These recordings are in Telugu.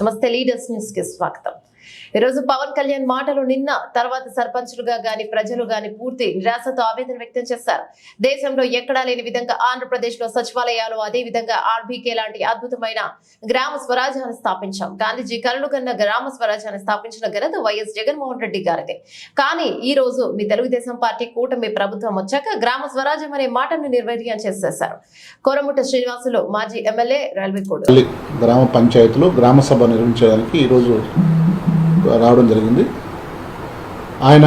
నమస్తే లీడర్స్ న్యూస్కి స్వాగతం ఈరోజు పవన్ కళ్యాణ్ మాటలు నిన్న తర్వాత సర్పంచులుగా గాని ప్రజలు గాని పూర్తి నిరాశతో ఆవేదన వ్యక్తం చేశారు. దేశంలో ఎక్కడా లేని విధంగా ఆంధ్రప్రదేశ్లో సచివాలయాలు అదే విధంగా ఆర్బీకే లాంటి అద్భుతమైన గ్రామ స్వరాజ్యాన్ని స్థాపించాం. గాంధీజీ కలలు కన్న గ్రామ స్వరాజ్యాన్ని స్థాపించిన ఘనత వైఎస్ జగన్మోహన్ రెడ్డి గారిదే. కానీ ఈ రోజు మీ తెలుగుదేశం పార్టీ కూటమి ప్రభుత్వం వచ్చాక గ్రామ స్వరాజ్యం అనే మాటను నిర్వీర్యం చేసేశారు. కోరముట్ట శ్రీనివాసులు మాజీ ఎమ్మెల్యే రైల్వే కోడ్. గ్రామ పంచాయతీలో గ్రామ సభ నిర్వహించడానికి ఈరోజు రావడం జరిగింది. ఆయన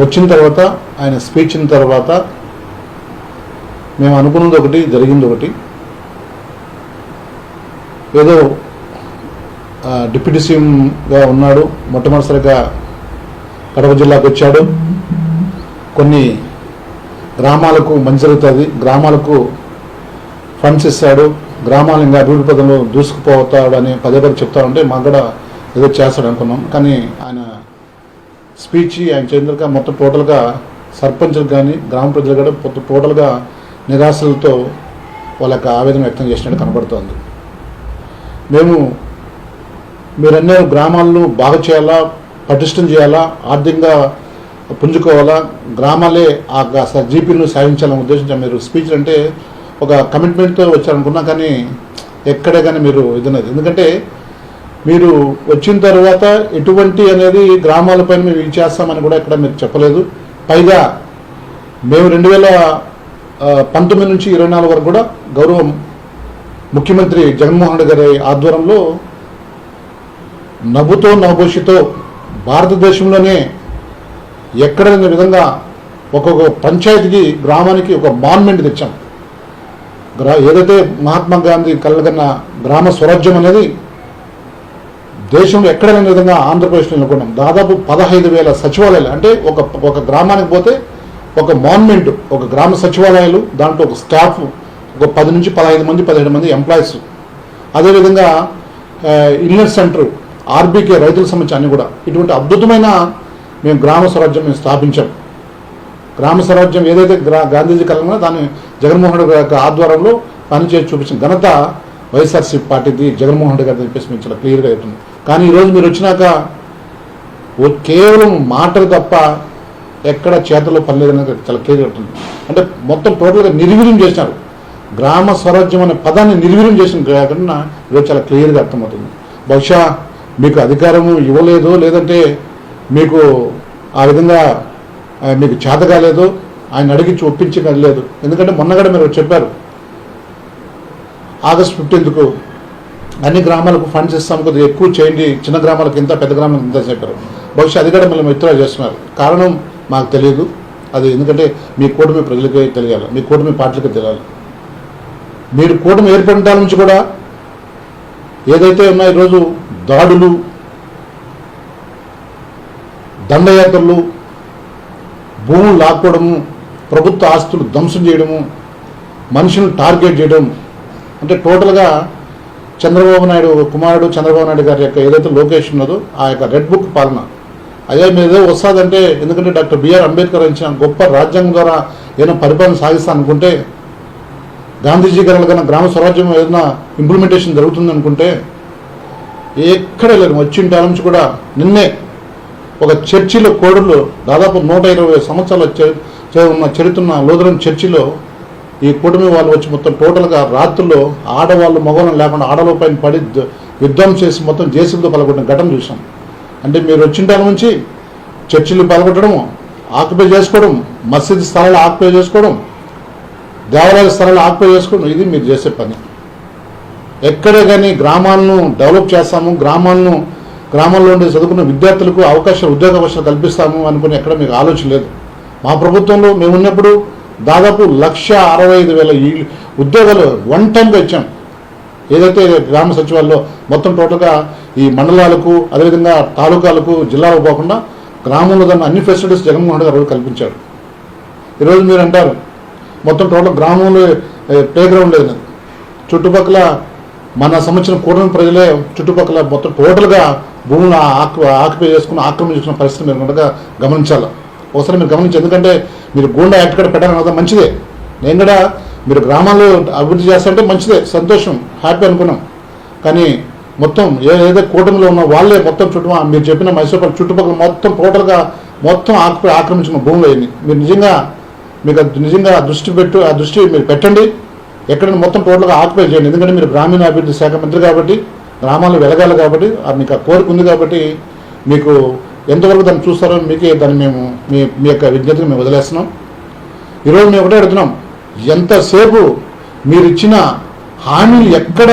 వచ్చిన తర్వాత ఆయన స్పీచ్ ఇచ్చిన తర్వాత మేము అనుకున్నది ఒకటి జరిగింది ఒకటి. ఏదో డిప్యూటీ సీఎంగా ఉన్నాడు మొట్టమొదటిసారిగా కడప జిల్లాకు వచ్చాడు. కొన్ని గ్రామాలకు మంచి జరుగుతుంది. గ్రామాలకు ఫండ్స్ ఇస్తాడు. గ్రామాలు ఇంకా అభివృద్ధి పదంలో దూసుకుపోతాడు అని పదే పదే చెప్తా ఉంటే మాకు కూడా ఏదో చేస్తాడు అనుకున్నాం. కానీ ఆయన స్పీచ్ ఆయన చంద్రక మొత్తం టోటల్గా సర్పంచులకు కానీ గ్రామ ప్రజలు కూడా మొత్తం టోటల్గా నిరాశలతో వాళ్ళ యొక్క ఆవేదన వ్యక్తం చేసినట్టు కనబడుతోంది. మేము మీరన్నీ గ్రామాలను బాగు చేయాలా పటిష్టం చేయాలా ఆర్థికంగా పుంజుకోవాలా గ్రామాలే ఆ జీపీలను సాధించాలనే ఉద్దేశంతో మీరు స్పీచ్ అంటే ఒక కమిట్మెంట్తో వచ్చారనుకున్నా కానీ ఎక్కడే కానీ మీరు ఇదన్నది ఎందుకంటే మీరు వచ్చిన తర్వాత ఎటువంటి అనేది గ్రామాలపైన మేము ఇది చేస్తామని కూడా ఇక్కడ మీరు చెప్పలేదు. పైగా మేము రెండు వేల పంతొమ్మిది నుంచి ఇరవై నాలుగు వరకు కూడా గౌరవం ముఖ్యమంత్రి జగన్మోహన్ రెడ్డి గారి ఆధ్వర్యంలో నవ్వుతో నవభూషితో భారతదేశంలోనే ఎక్కడ లేని విధంగా ఒక్కొక్క పంచాయతీకి గ్రామానికి ఒక మాన్మెంట్ తెచ్చాం. గ్రా ఏదైతే మహాత్మా గాంధీ కలగన్న గ్రామ స్వరాజ్యం అనేది దేశంలో ఎక్కడ లేని విధంగా ఆంధ్రప్రదేశ్లో నెలకొన్నాం దాదాపు పదహైదు వేల సచివాలయాలు. అంటే ఒక ఒక గ్రామానికి పోతే ఒక మాన్మెంట్ ఒక గ్రామ సచివాలయాలు దాంట్లో ఒక స్టాఫ్ ఒక పది నుంచి పదహైదు మంది పదిహేడు మంది ఎంప్లాయీస్ అదేవిధంగా ఆ, ఇన్లెట్ సెంటర్ ఆర్బీకే రైతుల సంబంధించి అన్నీ కూడా. ఇటువంటి అద్భుతమైన మేము గ్రామ స్వరాజ్యం మేము స్థాపించాం. గ్రామ స్వరాజ్యం ఏదైతే గ్రా గాంధీజీ కలంగా దాన్ని జగన్మోహన్ రెడ్డి గారి యొక్క ఆధ్వర్యంలో పనిచేసి చూపించిన ఘనత వైఎస్ఆర్సీ పార్టీది జగన్మోహన్ రెడ్డి గారిని చెప్పేసి మేము చాలా క్లియర్గా అవుతుంది కానీ ఈరోజు మీరు వచ్చినాక ఓ కేవలం మాటలు తప్ప ఎక్కడ చేతల్లో పనిలేదనేది చాలా క్లియర్గా ఉంటుంది అంటే మొత్తం టోటల్గా నిర్వీర్యం చేసినారు గ్రామ స్వరాజ్యం అనే పదాన్ని నిర్వీర్యం చేసిన కాకుండా ఈరోజు చాలా క్లియర్గా అర్థమవుతుంది. బహుశా మీకు అధికారము ఇవ్వలేదు లేదంటే మీకు ఆ విధంగా మీకు చేత కాలేదు ఆయన అడిగించి ఒప్పించగలేదు ఎందుకంటే మొన్నగడ మీరు చెప్పారు. ఆగస్ట్ ఫిఫ్టీన్త్కు అన్ని గ్రామాలకు ఫండ్స్ ఇస్తాం కొద్దిగా ఎక్కువ చేయండి. చిన్న గ్రామాలకు ఇంత పెద్ద గ్రామాలకు ఇంత చెప్పారు. బహుశా అది కూడా మిమ్మల్ని విత్డ్రా చేస్తున్నారు. కారణం మాకు తెలియదు. అది ఎందుకంటే మీ కూటమి ప్రజలకే తెలియాలి. మీ కూటమి పార్టీలకే తెలియాలి. మీరు కూటమి ఏర్పడిన నుంచి కూడా ఏదైతే ఉన్నాయో ఈరోజు దాడులు దండయాత్రలు భూములు లాక్కోవడము ప్రభుత్వ ఆస్తులు ధ్వంసం చేయడము మనుషులను టార్గెట్ చేయడం అంటే టోటల్గా చంద్రబాబు నాయుడు కుమారుడు చంద్రబాబు నాయుడు గారి యొక్క ఏదైతే లొకేషన్ ఉన్నదో ఆ యొక్క రెడ్ బుక్ పాలన. అయ్యా మీరు ఏదో వస్తుందంటే ఎందుకంటే డాక్టర్ బిఆర్ అంబేద్కర్ ఇచ్చిన గొప్ప రాజ్యాంగం ద్వారా ఏదైనా పరిపాలన సాగిస్తాను అనుకుంటే గాంధీజీ గారు కన్నా గ్రామ స్వరాజ్యం ఏదైనా ఇంప్లిమెంటేషన్ జరుగుతుంది అనుకుంటే ఎక్కడ లేదు. వచ్చిన టైం నుంచి కూడా నిన్నే ఒక చర్చిలో కోడలు దాదాపు నూట ఇరవై సంవత్సరాల ఉన్న చరిత్ర ఉన్న లూథరన్ చర్చిలో ఈ కూటమి వాళ్ళు వచ్చి మొత్తం టోటల్గా రాత్రుల్లో ఆడవాళ్ళు మగవాళ్ళని లేకుండా ఆడవాళ్ళ పైన పడి యుద్ధం చేసి మొత్తం జేసీలతో పలగొట్టిన ఘటన చూసాం అంటే మీరు వచ్చిన నుంచి చర్చిలు పలగొట్టడం ఆక్యుపై చేసుకోవడం మసీద్ స్థలాలు ఆక్యుపై చేసుకోవడం దేవాలయ స్థలాలు ఆక్యుపై చేసుకోవడం ఇది మీరు చేసే పని. ఎక్కడే కానీ గ్రామాలను డెవలప్ చేస్తాము గ్రామాలను గ్రామాల్లో ఉండే చదువుకున్న విద్యార్థులకు అవకాశాలు ఉద్యోగ అవకాశాలు కల్పిస్తాము అనుకుని ఎక్కడ మీకు ఆలోచన లేదు. మా ప్రభుత్వంలో మేము ఉన్నప్పుడు దాదాపు లక్ష అరవై ఐదు వేల ఈ ఉద్యోగాలు వన్ టైంగా ఇచ్చాం. ఏదైతే గ్రామ సచివాలయంలో మొత్తం టోటల్గా ఈ మండలాలకు అదేవిధంగా తాలూకాలకు జిల్లాలకు పోకుండా గ్రామంలో దాన్ని అన్ని ఫెసిలిటీస్ జగన్మోహన్ రెడ్డి గారు కల్పించారు. ఈరోజు మీరు అంటారు మొత్తం టోటల్ గ్రామంలో ప్లే గ్రౌండ్ లేదు చుట్టుపక్కల మన సంబంధించిన కూటమి ప్రజలే చుట్టుపక్కల మొత్తం టోటల్గా భూములు ఆక్యుపై చేసుకుని ఆక్రమించుకున్న పరిస్థితి మీరు గమనించాలి? ఒకసారి మీరు గమనించి ఎందుకంటే మీరు గూండా యాక్ట్ కూడా పెట్టాలని మంచిదే. నేను కూడా మీరు గ్రామాల్లో అభివృద్ధి చేస్తారంటే మంచిదే సంతోషం హ్యాపీ అనుకున్నాం. కానీ మొత్తం ఏదైతే కూటమిలో ఉన్న వాళ్ళే మొత్తం చుట్టూ మీరు చెప్పిన మైసూర్ చుట్టుపక్కల మొత్తం టోటల్గా మొత్తం ఆక్రమి ఆక్రమించిన భూములు అయింది మీరు నిజంగా మీకు అది నిజంగా దృష్టి పెట్టు ఆ దృష్టి మీరు పెట్టండి. ఎక్కడైనా మొత్తం టోటల్గా ఆక్యుపై చేయండి. ఎందుకంటే మీరు గ్రామీణాభివృద్ధి శాఖ మంత్రి కాబట్టి గ్రామాలు వెలగాలి కాబట్టి ఆ మీకు ఆ కోరిక ఉంది కాబట్టి మీకు ఎంతవరకు దాన్ని చూస్తారో మీకే దాన్ని మేము మీ మీ యొక్క విజ్ఞతను మేము వదిలేస్తున్నాం. ఈరోజు మేము ఒకటే అడుగుతున్నాం ఎంతసేపు మీరు ఇచ్చిన హామీలు ఎక్కడ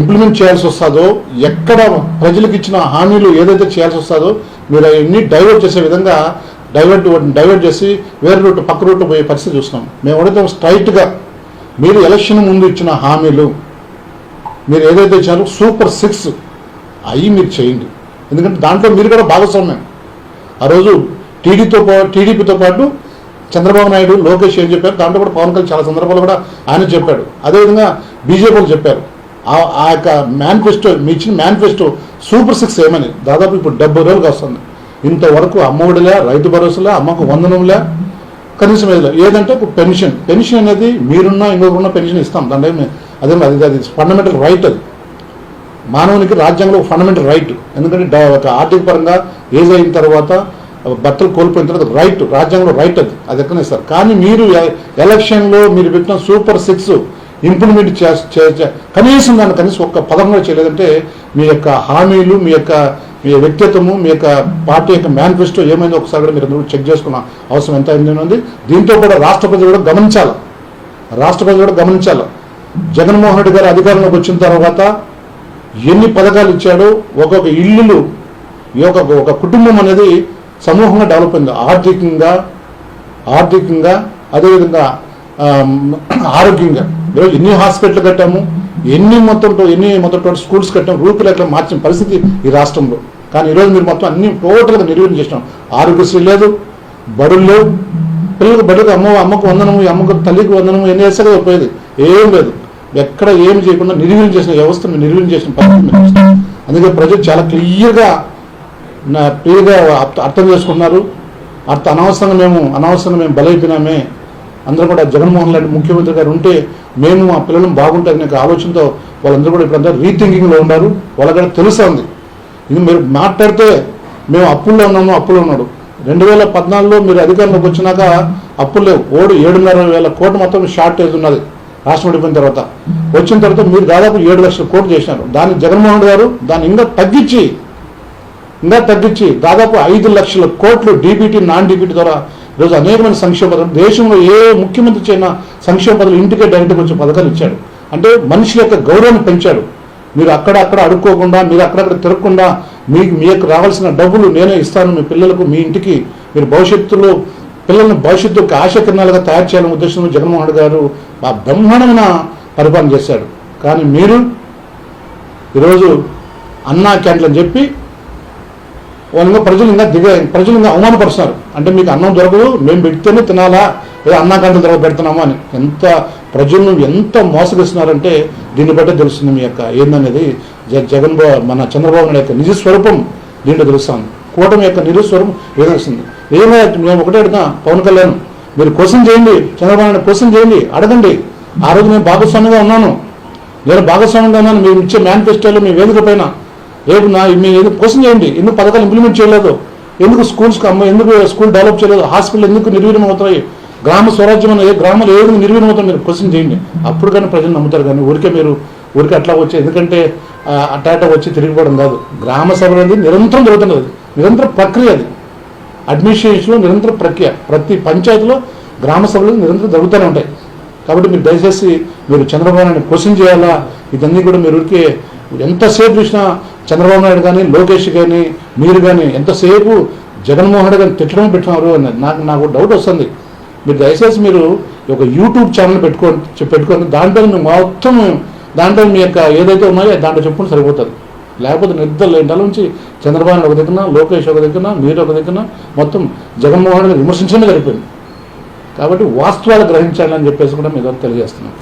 ఇంప్లిమెంట్ చేయాల్సి వస్తుందో ఎక్కడ ప్రజలకు ఇచ్చిన హామీలు ఏదైతే చేయాల్సి వస్తుందో మీరు అవన్నీ డైవర్ట్ చేసే విధంగా డైవర్ట్ డైవర్ట్ చేసి వేరే రూట్ పక్క రూట్ పోయే పరిస్థితి చూస్తున్నాం. మేము అడిగితే స్ట్రైట్గా మీరు ఎలక్షన్ ముందు ఇచ్చిన హామీలు మీరు ఏదైతే ఇచ్చారో సూపర్ సిక్స్ అవి మీరు చేయండి. ఎందుకంటే దాంట్లో మీరు కూడా భాగస్వామ్యం ఆ రోజు టీడీతో టీడీపీతో పాటు చంద్రబాబు నాయుడు లోకేష్ ఏం చెప్పారు దాంట్లో కూడా పవన్ కళ్యాణ్ చాలా సందర్భాలు కూడా ఆయన చెప్పాడు అదేవిధంగా బీజేపీ చెప్పారు ఆ- ఆ యొక్క మేనిఫెస్టో మీ ఇచ్చిన మేనిఫెస్టో సూపర్ సిక్స్ ఏమని దాదాపు ఇప్పుడు డెబ్బై రోజులకు వస్తుంది ఇంతవరకు అమ్మఒడిలే రైతు భరోసాలే అమ్మకు వందనంలే కనీసం ఏదో ఏదంటే పెన్షన్ పెన్షన్ అనేది మీరున్నా ఇంకొకరున్నా పెన్షన్ ఇస్తాం దాంట్లో అదే అది అది ఫండమెంటల్ రైట్ అది మానవునికి రాజ్యాంగంలో ఫండమెంటల్ రైట్ ఎందుకంటే ఒక ఆర్థిక పరంగా ఏజ్ అయిన తర్వాత భర్తలు కోల్పోయిన తర్వాత రైట్ రాజ్యాంగంలో రైట్ అది. అది ఎక్కడ ఇస్తారు కానీ మీరు ఎ- ఎలక్షన్లో మీరు పెట్టిన సూపర్ సిక్స్ ఇంప్లిమెంట్ చే చే- కనీసం దాన్ని కనీసం ఒక్క పదం కూడా చేయలేదంటే మీ యొక్క హామీలు మీ యొక్క మీ వ్యక్తిత్వము మీ యొక్క పార్టీ యొక్క మేనిఫెస్టో ఏమైందో ఒకసారి కూడా మీరు అందరూ చెక్ చేసుకున్న అవసరం ఎంత ఉంది. దీంతో కూడా రాష్ట్ర ప్రజలు కూడా గమనించాలి. రాష్ట్ర ప్రజలు కూడా గమనించాలి. జగన్మోహన్ రెడ్డి గారు అధికారంలోకి వచ్చిన తర్వాత ఎన్ని పథకాలు ఇచ్చాడో ఒక్కొక్క ఇల్లులు ఈ యొక్క ఒక కుటుంబం అనేది సమూహంగా డెవలప్ అయింది. ఆర్థికంగా ఆర్థికంగా అదేవిధంగా ఆరోగ్యంగా. ఈరోజు ఎన్ని హాస్పిటల్ కట్టాము ఎన్ని మొత్తంతో ఎన్ని మొత్తంతో స్కూల్స్ కట్టాము రూపురేఖలు మార్చిన పరిస్థితి ఈ రాష్ట్రంలో. కానీ ఈరోజు మీరు మొత్తం అన్ని టోటల్గా నిర్వహణ చేసినాం. ఆరోగ్యశ్రీ లేదు బడులు లేవు. పిల్లలకు బడులకు అమ్మ అమ్మకు వందనము ఈ అమ్మకు తల్లికి వందనము ఎన్ని వేస్తే పోయేది? ఏం లేదు. ఎక్కడ ఏం చేయకుండా నిర్వీర్యం చేసిన వ్యవస్థను నిర్వీర్యం చేసిన పరిస్థితి అందుకే ప్రజలు చాలా క్లియర్గా నా క్లియర్గా అర్థం చేసుకున్నారు. అర్థ అనవసరంగా మేము అనవసరంగా మేము బలైపోయినామే. అందరూ కూడా జగన్మోహన్ రెడ్డి ముఖ్యమంత్రి గారు ఉంటే మేము మా పిల్లలు బాగుంటారనే ఆలోచనతో వాళ్ళందరూ కూడా ఇప్పుడంతా రీథింకింగ్లో ఉన్నారు. వాళ్ళ కూడా తెలుసా ఉంది? ఇది మీరు మాట్లాడితే మేము అప్పుల్లో ఉన్నాము అప్పుల్లో ఉన్నాడు. రెండు వేల పద్నాలుగులో మీరు అధికారంలోకి వచ్చినాక అప్పులు లేవు. ఓడి ఏడున్నర వేల కోట్లు మొత్తం షార్టేజ్ ఉన్నది. రాష్ట్రం విడిపోయిన తర్వాత. వచ్చిన తర్వాత మీరు దాదాపు ఏడు లక్షల కోట్లు చేసినారు. దాన్ని జగన్మోహన్ రెడ్డి గారు దాన్ని ఇంకా తగ్గించి ఇంకా తగ్గించి దాదాపు ఐదు లక్షల కోట్లు డీబీటీ నాన్ డీబీటీ ద్వారా ఈరోజు అనేకమైన సంక్షేమ పథకం దేశంలో ఏ ముఖ్యమంత్రి చేసిన సంక్షేమ పథకాలు ఇంటికే డైరెక్ట్గా వచ్చే పథకాలు ఇచ్చాడు. అంటే మనుషుల యొక్క గౌరవాన్ని పెంచాడు. మీరు అక్కడ అక్కడ అడుక్కోకుండా మీరు అక్కడక్కడ తిరగకుండా మీకు మీకు రావాల్సిన డబ్బులు నేనే ఇస్తాను మీ పిల్లలకు మీ ఇంటికి మీరు భవిష్యత్తులో పిల్లల్ని భవిష్యత్తుకు ఆశకిరణాలుగా తయారు చేయాలనే ఉద్దేశంలో జగన్మోహన్ గారు ఆ బ్రహ్మాండమైన పరిపాలన చేశాడు. కానీ మీరు ఈరోజు అన్నా క్యాంటీన్ అని చెప్పి వాళ్ళగా ప్రజలు ఇంకా దిగ ప్రజలు ఇంకా అవమానపరుస్తున్నారు. అంటే మీకు అన్నం దొరకదు మేము పెడితేనే తినాలా లేదా అన్నా కంటే దొరక పెడుతున్నామా అని. ఎంత ప్రజలను ఎంత మోసగిస్తున్నారంటే దీన్ని బట్టే తెలుస్తుంది మీ యొక్క ఏందనేది జ జగన్ మన చంద్రబాబు నాయుడు యొక్క నిజ స్వరూపం దీంట్లో తెలుస్తాను కూటమి యొక్క నిజ స్వరూపం ఏదో ఏమైనా మేము ఒకటే అడుగుతా పవన్ కళ్యాణ్ మీరు క్వశ్చన్ చేయండి చంద్రబాబు క్వశ్చన్ చేయండి అడగండి. ఆ రోజు నేను భాగస్వామిగా ఉన్నాను. నేను భాగస్వామిగా ఉన్నాను. మీరు ఇచ్చే మేనిఫెస్టోలో మీ వేదిక పైన రేపు నా మీ ఏదో క్వశ్చన్ చేయండి. ఎందుకు పథకాలు ఇంప్లిమెంట్ చేయలేదు? ఎందుకు స్కూల్స్కి అమ్మ ఎందుకు స్కూల్ డెవలప్ చేయలేదు? హాస్పిటల్ ఎందుకు నిర్వీర్యం అవుతాయి గ్రామ స్వరాజ్యం అనే గ్రామాలు ఏ విధంగా నిర్వీర్యం అవుతాయి మీరు క్వశ్చన్ చేయండి. అప్పుడు కానీ ప్రజలు నమ్ముతారు కానీ ఊరికే మీరు ఊరికే అట్లా వచ్చి ఎందుకంటే ఆ, వచ్చి తిరిగిపోవడం కాదు. గ్రామ సభ అనేది నిరంతరం జరుగుతున్నది. నిరంతర ప్రక్రియ అది. అడ్మినిస్ట్రేషన్లో నిరంతర ప్రక్రియ ప్రతి పంచాయతీలో గ్రామ సభలు నిరంతరం జరుగుతూనే ఉంటాయి. కాబట్టి మీరు దయచేసి మీరు చంద్రబాబు నాయుడు క్వశ్చన్ చేయాలా? ఇదన్నీ కూడా మీరు ఊరికే ఎంతసేపు చూసినా చంద్రబాబు నాయుడు కానీ లోకేష్ కానీ మీరు కానీ ఎంతసేపు జగన్మోహన్ రెడ్డి కానీ తిట్టడం పెట్టినారు అని నాకు నాకు డౌట్ వస్తుంది. మీరు దయచేసి మీరు ఒక యూట్యూబ్ ఛానల్ పెట్టుకోండి పెట్టుకొని పెట్టుకోండి దాంట్లో మీరు మొత్తం దాంట్లో మీ యొక్క ఏదైతే ఉన్నాయో దాంట్లో చెప్పుకుంటే సరిపోతుంది. లేకపోతే నిద్ర నెల నుంచి చంద్రబాబు ఒక దగ్గర లోకేష్ ఒక దగ్గర మీరు ఒక దగ్గర మొత్తం జగన్మోహన్ రెడ్డి విమర్శించడమే జరిపింది కాబట్టి వాస్తవాలు గ్రహించాలని చెప్పేసి కూడా మీద తెలియజేస్తున్నాం.